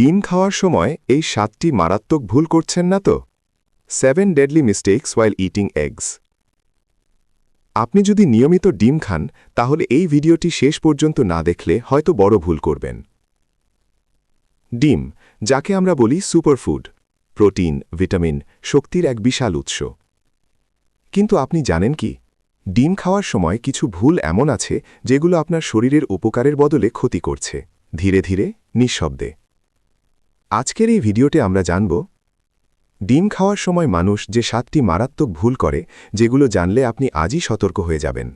ডিম খাওয়ার সময় এই সাতটি মারাত্মক ভুল করছেন না তো? Seven deadly mistakes while eating eggs আপনি যদি নিয়মিত ডিম খান, তাহলে এই ভিডিওটি শেষ পর্যন্ত না দেখলে হয়তো বড় ভুল করবেন। ডিম, যাকে আমরা বলি সুপারফুড প্রোটিন, ভিটামিন, শক্তির এক বিশাল উৎস। কিন্তু আপনি জানেন কি? ডিম খাওয়ার সময় কিছু ভুল এমন আছে, যেগুলো আপনার শরীরের উপকারের বদলে ক্ষতি করছে। ধীরে ধীরে, নিঃশব্দে। আজকের এই ভিডিওতে আমরা জানব, ডিম খাওয়ার সময় মানুষ যে সাতটি মারাত্মক ভুল করে, যেগুলো জানলে আপনি আজই সতর্ক হয়ে যাবেন।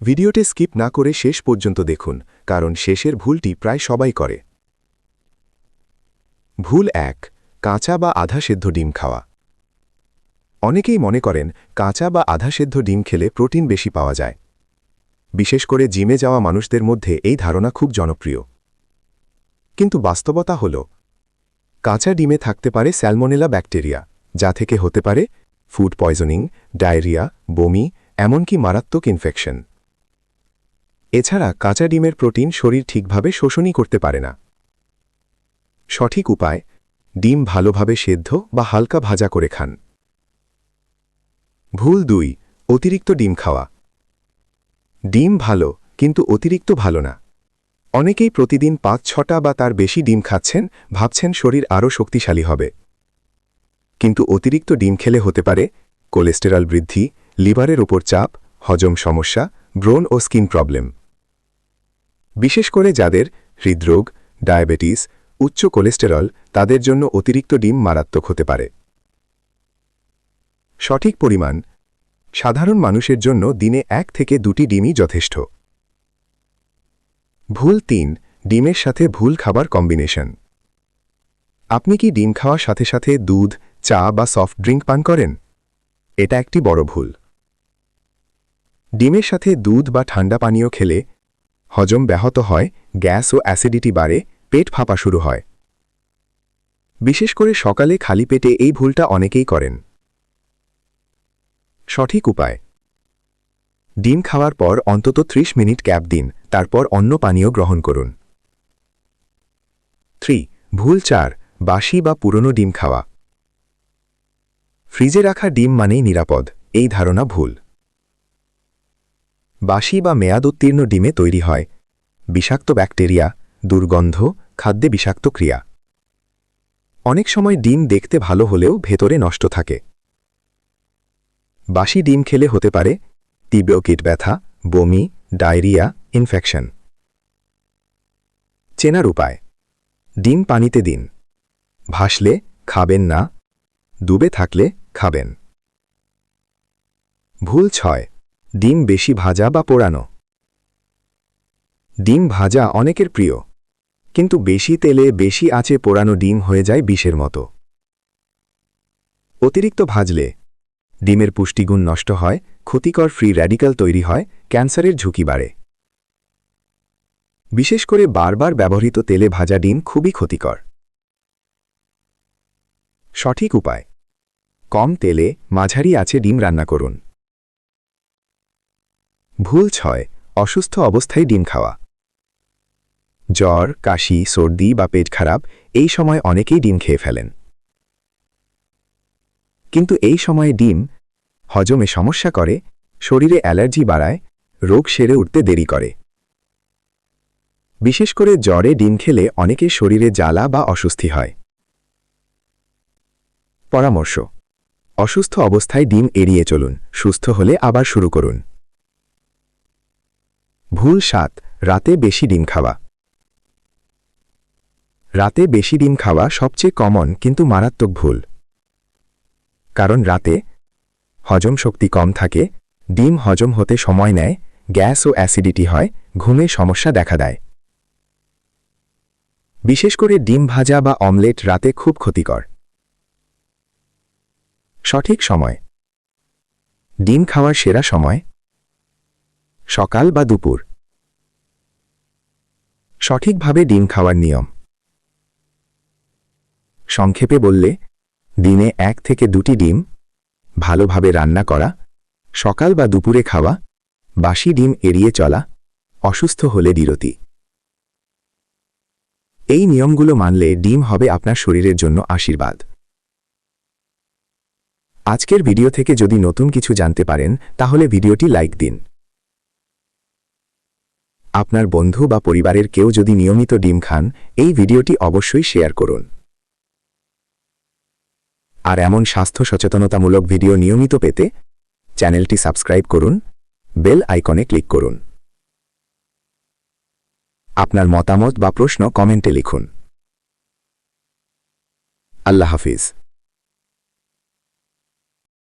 ভিডিওতে স্কিপ না করে শেষ পর্যন্ত দেখুন, কারণ শেষের ভুলটি প্রায় সবাই করে। ভুল এক, কাঁচা বা আধা সেদ্ধ ডিম খাওয়া। অনেকেই মনে করেন, কাঁচা বা আধা সেদ্ধ ডিম খেলে প্রোটিন বেশি পাওয়া যায়। বিশেষ করে জিমে যাওয়া মানুষদের মধ্যে এই ধারণা খুব জনপ্রিয়। কিন্তু বাস্তবতা হল, কাঁচা ডিমে থাকতে পারে স্যালমোনেলা ব্যাকটেরিয়া, যা থেকে হতে পারে ফুড পয়জনিং, ডায়রিয়া, বমি, এমনকি মারাত্মক ইনফেকশন। এছাড়া কাঁচা ডিমের প্রোটিন শরীর ঠিকভাবে শোষণই করতে পারে না। সঠিক উপায়, ডিম ভালোভাবে সেদ্ধ বা হালকা ভাজা করে খান। ভুল দুই, অতিরিক্ত ডিম খাওয়া। ডিম ভালো, কিন্তু অতিরিক্ত ভালো না। অনেকেই প্রতিদিন পাঁচ, ছটা বা তার বেশি ডিম খাচ্ছেন, ভাবছেন শরীর আরও শক্তিশালী হবে। কিন্তু অতিরিক্ত ডিম খেলে হতে পারে কোলেস্টেরল বৃদ্ধি, লিভারের ওপর চাপ, হজম সমস্যা ব্রোন ও স্কিন প্রবলেম। বিশেষ করে যাদের হৃদরোগ, ডায়াবেটিস, উচ্চ কোলেস্টেরল, তাদের জন্য অতিরিক্ত ডিম মারাত্মক হতে পারে। সঠিক পরিমাণ, সাধারণ মানুষের জন্য দিনে এক থেকে দুটি ডিমই যথেষ্ট। ভুল তিন, ডিমের সাথে ভুল খাবার কম্বিনেশন। আপনি কি ডিম খাওয়ার সাথে সাথে দুধ, চা বা সফট ড্রিঙ্ক পান করেন? এটা একটি বড় ভুল। ডিমের সাথে দুধ বা ঠান্ডা পানীয় খেলে হজম ব্যাহত হয়, গ্যাস ও অ্যাসিডিটি বাড়ে, পেট ফাঁপা শুরু হয়। বিশেষ করে সকালে খালি পেটে এই ভুলটা অনেকেই করেন। সঠিক উপায়। ডিম খাওয়ার পর অন্তত ৩০ মিনিট ক্যাপ দিন তারপর অন্য পানীয় গ্রহণ করুন। থ্রি, ভুল চার, বাসি বা পুরনো ডিম খাওয়া। ফ্রিজে রাখা ডিম মানেই নিরাপদ, এই ধারণা ভুল। বাসি বা মেয়াদ উত্তীর্ণ ডিমে তৈরি হয়। বিষাক্ত ব্যাকটেরিয়া, দুর্গন্ধ, খাদ্যে বিষাক্ত ক্রিয়া। অনেক সময় ডিম দেখতে ভালো হলেও ভেতরে নষ্ট থাকে। বাসি ডিম খেলে হতে পারে তীব্র কীট ব্যথা, বমি, ডায়রিয়া ইনফেকশন চেনার উপায়। ডিম পানিতে দিন। ভাসলে খাবেন না, ডুবে থাকলে খাবেন। ভুল ছয়, ডিম বেশি ভাজা বা পোড়ানো। ডিম ভাজা অনেকের প্রিয়, কিন্তু বেশি তেলে বেশি আঁচে পোড়ানো ডিম হয়ে যায় বিষের মতো। অতিরিক্ত ভাজলে, ডিমের পুষ্টিগুণ নষ্ট হয়, ক্ষতিকর ফ্রি র্যাডিক্যাল তৈরি হয়, ক্যান্সারের ঝুঁকি বাড়ে। বিশেষ করে বারবার ব্যবহৃত তেলে ভাজা ডিম খুবই ক্ষতিকর। সঠিক উপায়। কম তেলে মাঝারি আছে ডিম রান্না করুন। ভুল ছয়, অসুস্থ অবস্থায় ডিম খাওয়া। জ্বর, কাশি, সর্দি বা পেট খারাপ এই সময় অনেকেই ডিম খেয়ে ফেলেন। কিন্তু এই সময়ে ডিম হজমে সমস্যা করে, শরীরে অ্যালার্জি বাড়ায়, রোগ সেরে উঠতে দেরি করে। বিশেষ করে জ্বরে ডিম খেলে অনেকের শরীরে জ্বালা বা অস্বস্তি হয়। পরামর্শ, অসুস্থ অবস্থায় ডিম এড়িয়ে চলুন, সুস্থ হলে আবার শুরু করুন। ভুল সাত রাতে বেশি ডিম খাওয়া। রাতে বেশি ডিম খাওয়া সবচেয়ে কমন কিন্তু মারাত্মক ভুল। কারণ রাতে হজম শক্তি কম থাকে, ডিম হজম হতে সময় নেয়, গ্যাস ও অ্যাসিডিটি হয়, ঘুমে সমস্যা দেখা দেয়। বিশেষ করে ডিম ভাজা বা অমলেট রাতে খুব ক্ষতিকর। সঠিক সময়। ডিম খাওয়ার সেরা সময়? সকাল বা দুপুর। সঠিকভাবে ডিম খাওয়ার নিয়ম। সংক্ষেপে বললে, দিনে এক থেকে দুটি ডিম, ভালোভাবে রান্না করা, সকাল বা দুপুরে খাওয়া, বাসি ডিম এড়িয়ে চলা, অসুস্থ হলে বিরতি। এই নিয়মগুলো মানলে ডিম হবে আপনার শরীরের জন্য আশীর্বাদ। আজকের ভিডিও থেকে যদি নতুন কিছু জানতে পারেন, তাহলে ভিডিওটি লাইক দিন। আপনার বন্ধু বা পরিবারের কেউ যদি নিয়মিত ডিম খান, এই ভিডিওটি অবশ্যই শেয়ার করুন। আর এমন স্বাস্থ্য সচেতনতামূলক ভিডিও নিয়মিত পেতে চ্যানেলটি সাবস্ক্রাইব করুন, বেল আইকনে ক্লিক করুন। আপনার মতামত বা প্রশ্ন কমেন্টে লিখুন। আল্লাহ হাফিজ।